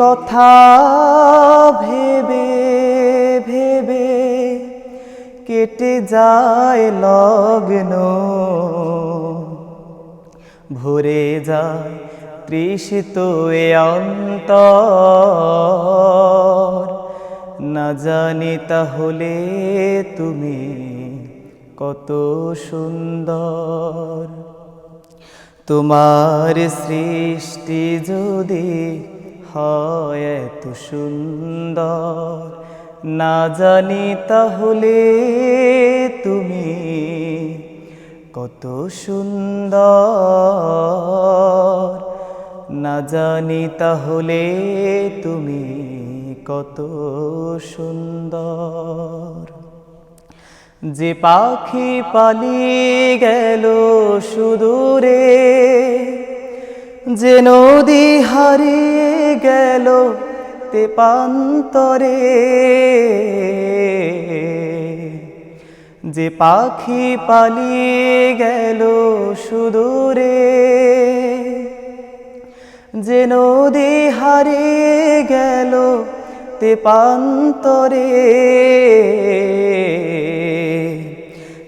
কথা ভেবে ভেবে কেটে যায় লগ্ন। ভরে যায় তৃষিত এ অন্তর। না জানি তাহলে তুমি কত সুন্দর। তোমার সৃষ্টি যদি হয় এত সুন্দর। না জানি তাহলে তুমি কত সুন্দর। না জানি তাহলে তুমি কত সুন্দর। যে পাখি পালিয়ে গেল সুদূরে যে নদী হারিয়ে গেল তেপান্তরে যে পাখি পালিয়ে গেল সুদূরে, যে নদী হারিয়ে গেল তেপান্তরে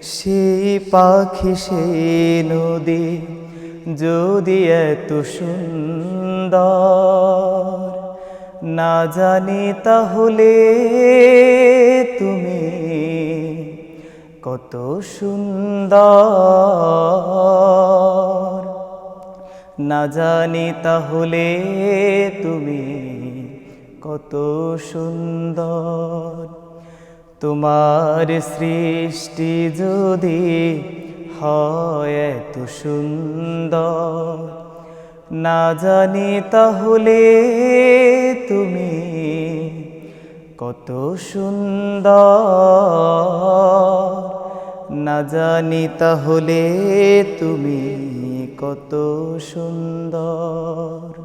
সেই পাখি সেই নদী যদি এত সুন্দর না জানি তাহলে তুমি কত সুন্দর। না জানি তাহলে তুমি কত সুন্দর। তোমার সৃষ্টি যদি হয় এত সুন্দর। না জানি তাহলে তুমি কত সুন্দর। না জানি তাহলে তুমি কত সুন্দর।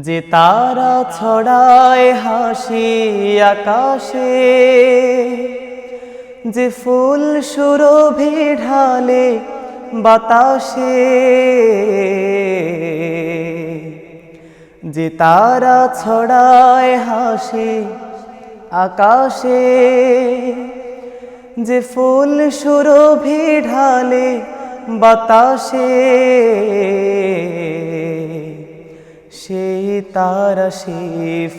যে তারা ছড়ায় হাসি আকাশে যে ফুল সুরভি ঢালে বাতাসে, যে তারা ছড়ায় হাসে আকাশে, যে ফুল সুরভি ঢালে বাতাসে, সেই তারা সে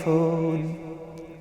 ফুল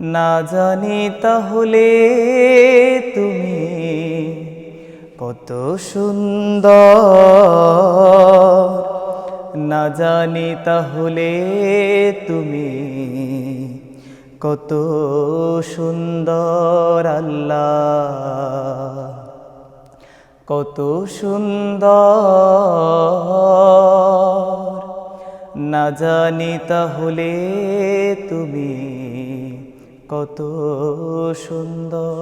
না জানি তাহলে তুমি কত সুন্দর। না জানি তাহলে তুমি কত সুন্দর আল্লাহ। কত সুন্দর। না জানি তাহলে তুমি কত সুন্দর।